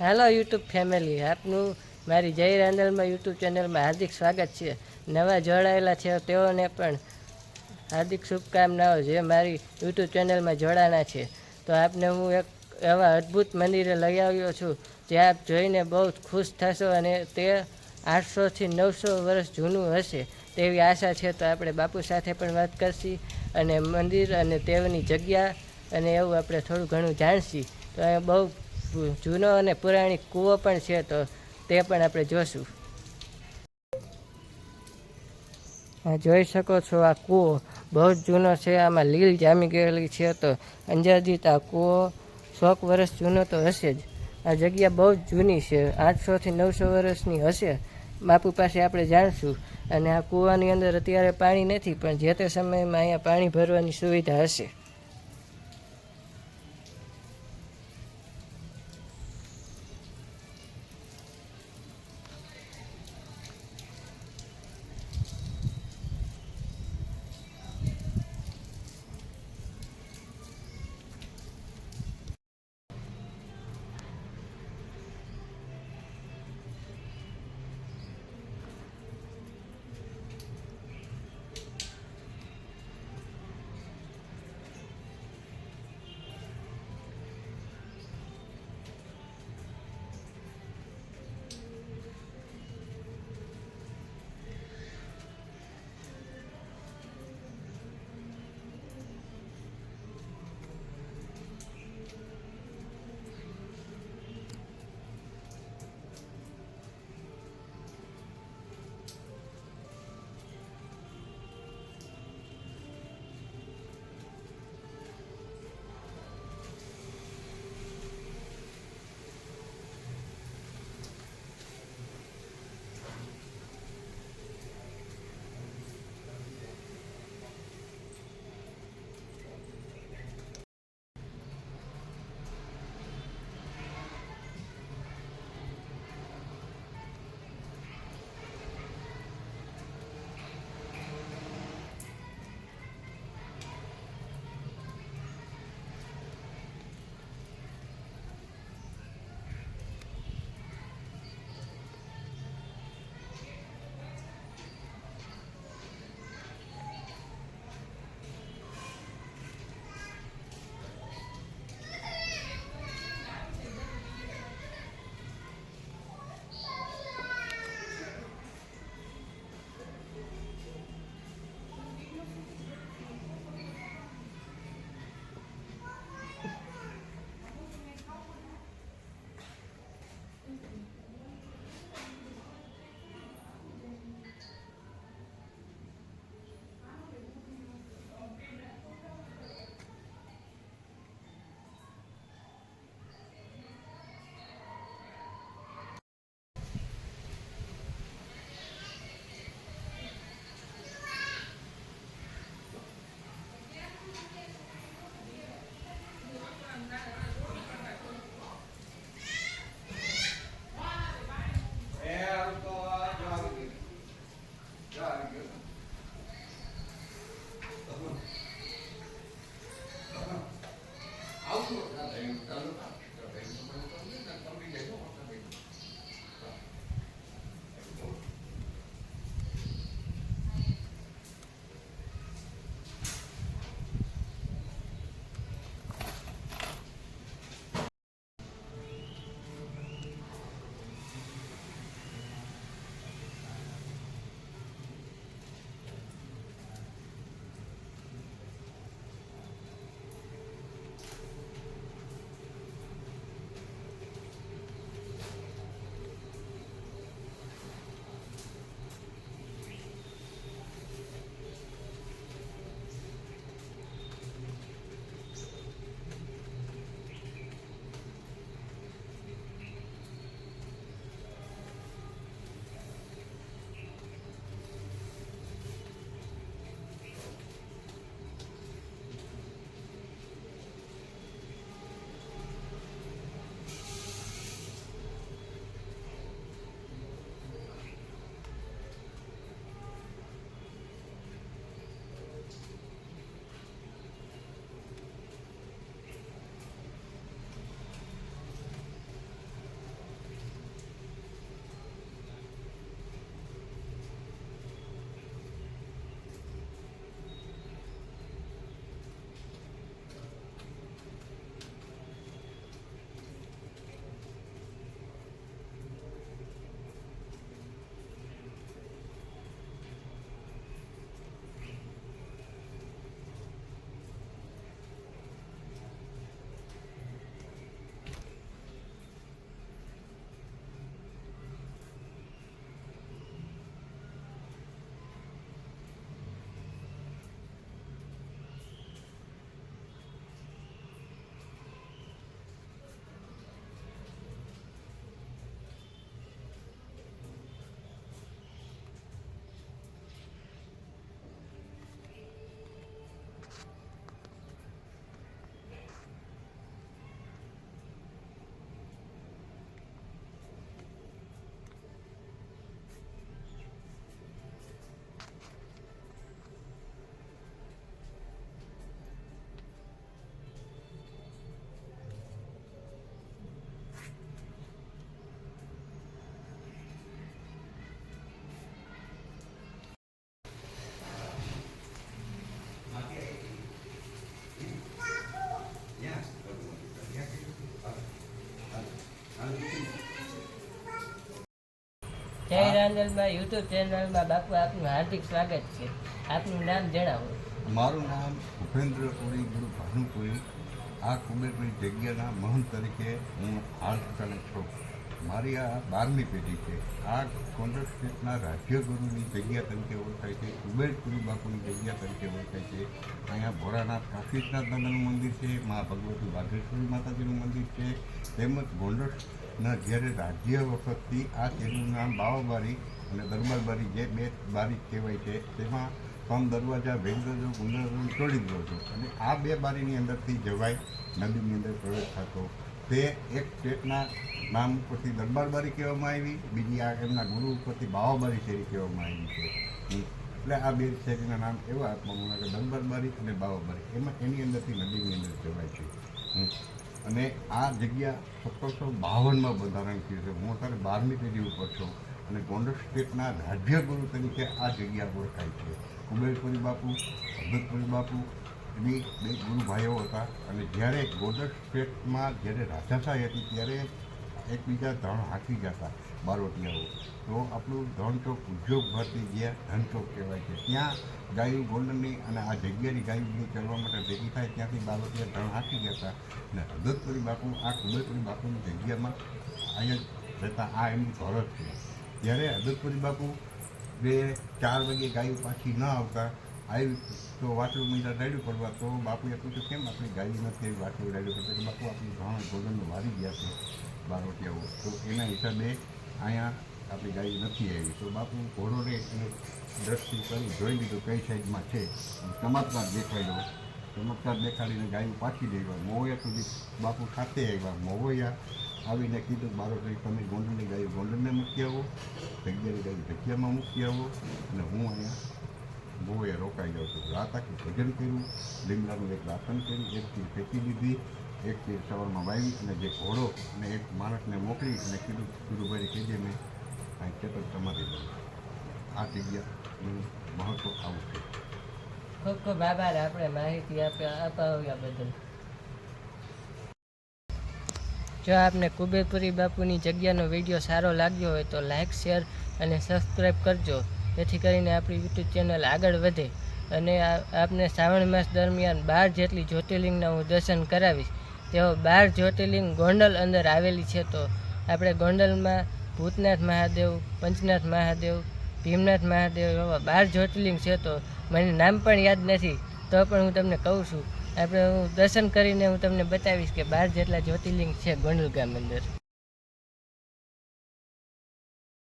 Hello YouTube family આપનું મારી જય રાંદલમાં યુટ્યુબ ચેનલમાં હાર્દિક સ્વાગત છે. નવા જોડાયેલા છે તેઓને પણ હાર્દિક શુભકામનાઓ જે મારી યુટ્યુબ ચેનલમાં જોડાના છે. તો આપને હું એક એવા અદ્ભુત મંદિરે લઈ આવ્યો છું, જે આપ જોઈને બહુ ખુશ થશો અને તે આઠસોથી નવસો વર્ષ જૂનું હશે તેવી આશા છે. તો આપણે બાપુ સાથે પણ વાત કરશી અને મંદિર અને તેઓની જગ્યા અને એવું આપણે થોડું ઘણું જાણશી. તો અહીંયા બહુ જૂનો અને પુરાણિક કૂવો પણ છે, તો તે પણ આપણે જોશું. જોઈ શકો છો આ કૂવો. બહુ જ જૂનો છે, આમાં લીલ જામી ગયેલી છે, તો અંજાજીત આ કૂવો સોક વર્ષ જૂનો તો હશે જ. આ જગ્યા બહુ જ જૂની છે આઠસોથી નવસો વર્ષની હશે. બાપુ પાસે આપણે જાણશું. અને આ કૂવાની અંદર અત્યારે પાણી નથી, પણ જે તે સમયમાં અહીંયા પાણી ભરવાની સુવિધા હશે. જય યુટ્યુબ ચેનલમાં બાપુ આપનું હાર્દિક સ્વાગત છે. આપનું નામ જણાવો. મારું નામ ભૂપેન્દ્ર પુરી ગુરુ ભાનુપુરી આ કુબેરપુરી જગ્યાના મહંત તરીકે હું હાલ ચાલે છું. મારી આ બારમી પેઢી છે. આ કોન્ટ્રાક્ટ સ્ટેટના રાજ્યગુરુની જગ્યા તરીકે ઓળખાય છે. કુબેરપુરી બાપુની જગ્યા તરીકે ઓળખાય છે. અહીંયા ભોળાનાથ કાશીનાથ દાદાનું મંદિર છે. મા ભગવતી વાઘેશ્વરી માતાજીનું મંદિર છે. તેમજ ગોંડલના જ્યારે રાજ્ય વખતથી આ તેનું નામ બાવાબારી અને દરબારબારી જે બે બારી કહેવાય છે, તેમાં ત્રણ દરવાજા વેંગરજો ગુંદરજો ચોડી છો અને આ બે બારીની અંદરથી જવાય નદીની અંદર પ્રવેશ થતો તે એક સ્ટેટના નામ ઉપરથી દરબારબારી કહેવામાં આવી, બીજી આ એમના ગુરુ ઉપરથી બાવાબારી શેરી કહેવામાં આવી છે. એટલે આ બે શેરીના નામ એવા આપવામાં આવ્યા કે દરબારબારી અને બાવાબારી. એમાં એની અંદરથી નદીની અંદર કહેવાય છે. અને આ જગ્યા સત્તરસો બાવનમાં બંધારણ થયું છે. હું અત્યારે બારમી પેઢી ઉપર છું અને ગોંડલ સ્ટેટના રાજ્યગુરુ તરીકે આ જગ્યા ઓળખાય છે. કુબેરપુરી બાપુ અભતપુરી બાપુ એની બે ગુરુભાઈઓ હતા. અને જ્યારે ગોદર સ્ટેટમાં જ્યારે રાજાશાહી હતી, ત્યારે એકબીજા ધણ હાંકી જતા બારોટિયાઓ. તો આપણું ધન ચોક ઉદ્યોગ ભરતી જ્યાં ધન કહેવાય છે. ત્યાં ગાયું ગોલ્ડનની અને આ જગ્યાની ગાયું ચડવા માટે ભેગી થાય, ત્યાંથી બારોટિયા ધણ હાંકી જતા. અને હદતપુરી બાપુ, આ કુદરતપુરી બાપુની જગ્યામાં અહીંયા જ રહેતા. આ એમનું ઘર જ છે. જ્યારે હદતપુરી બાપુ બે ચાર વાગે ગાયું પાછી ન આવતા આવી તો વાટલું મીંડા રાડ્યું પડવા તો બાપુએ પૂછ્યું કેમ આપણી ગાય નથી વાટલું રાડ્યું પડતું કે બાપુ આપણું ઘણા ગોલ્ડનનું વારી ગયા છે બારોટિયાઓ તો એના હિસાબે અહીંયા આપણી ગાય નથી આવી. તો બાપુ ઘોડોને એને દ્રષ્ટિ કરી જોઈ લીધું કઈ સાઈડમાં છે. ચમત્કાર દેખાડ્યો. ચમત્કાર દેખાડીને ગાયું પાછી દઈ ગયા મોવૈયા સુધી બાપુ સાથે આવ્યા. મોવૈયા આવીને કીધું બારોટી તમે ગોંડલની ગાયું ગોંડલને મૂકી આવો, જગ્યાની ગાયું જગ્યામાં મૂકી આવો અને હું અહીંયા મોવૈયા રોકાઈ ગયો હતો. રાત આખી ભજન કર્યું, લીમડાનું એક દાતન કર્યું, એક તીર ફેંકી દીધી, એક તીર સવારમાં વાવી અને જે ઘોડો અને એક માણસને મોકલી અને કીધું ગુરુભાઈ કહીજે મેં કાંઈ ચેતક તમારી આ જગ્યાનું મહત્વ આવું છે. ખૂબ ખૂબ આભાર. આપણે માહિતી આપ્યા અપાવ્યા બદલ. જો આપને કુબેરપુરી બાપુની જગ્યાનો વીડિયો સારો લાગ્યો હોય તો લાઇક શેર અને સબસ્ક્રાઈબ કરજો. જેથી કરીને આપણી યુટ્યુબ ચેનલ આગળ વધે અને આપને શ્રાવણ માસ દરમિયાન બાર જેટલી જ્યોતિર્લિંગના હું દર્શન કરાવીશ, તેઓ બાર જ્યોતિર્લિંગ ગોંડલ અંદર આવેલી છે તો આપણે ગોંડલમાં ભૂતનાથ મહાદેવ, પંચનાથ મહાદેવ, ભીમનાથ મહાદેવ એવા બાર જ્યોતિર્લિંગ છે તો મને નામ પણ યાદ નથી, તો પણ હું તમને કહું છું. આપણે હું દર્શન કરીને હું તમને બતાવીશ કે બાર જેટલા જ્યોતિર્લિંગ છે ગોંડલ ગામ અંદર.